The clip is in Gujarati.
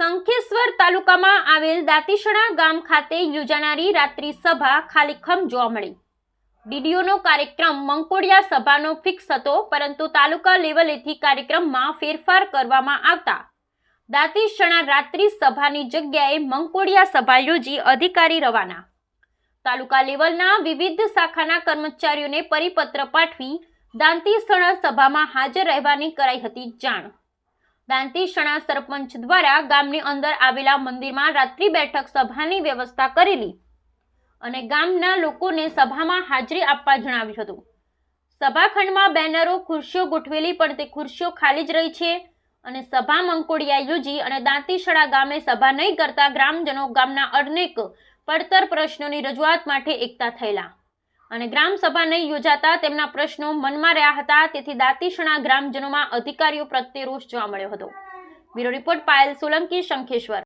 શંખેશ્વર તાલુકામાં આવેલ દાંતીસણા ગામ ખાતે યોજાનારી રાત્રિ સભા ખાલીખમ જોવા મળી. ડીડીઓનો કાર્યક્રમ મંકોડિયા સભાનો ફિક્સ હતો, પરંતુ તાલુકા લેવલેથી કાર્યક્રમમાં ફેરફાર કરવામાં આવતા. દાંતીસણા રાત્રિ સભાની જગ્યાએ મંકોડિયા સભા યોજી અધિકારી રવાના. તાલુકા લેવલના વિવિધ શાખાના કર્મચારીઓને પરિપત્ર પાઠવી દાંતીસણા સભામાં હાજર રહેવાની કરાઈ હતી જાણ. દાંતીસણા સરપંચ દ્વારા ગામની અંદર આવેલા મંદિરમાં રાત્રિ બેઠક સભાની વ્યવસ્થા કરેલી અને ગામના લોકોને સભામાં હાજરી આપવા જણાવ્યું હતું. સભાખંડમાં બેનરો ખુરશીઓ ગોઠવેલી, પણ તે ખુરશીઓ ખાલી જ રહી છે અને સભા મંકોડિયા યોજી અને દાંતીશળા ગામે સભા નહીં કરતા ગ્રામજનો ગામના અનેક પડતર પ્રશ્નોની રજૂઆત માટે એકતા થયેલા. અને ગ્રામ સભા નહીં યોજાતા તેમના પ્રશ્નો મનમાં રહ્યા હતા, તેથી દાંતીસણા ગ્રામજનોમાં અધિકારીઓ પ્રત્યે રોષ જોવા મળ્યો હતો. Bureau report Payal Solanki, Shankheshwar.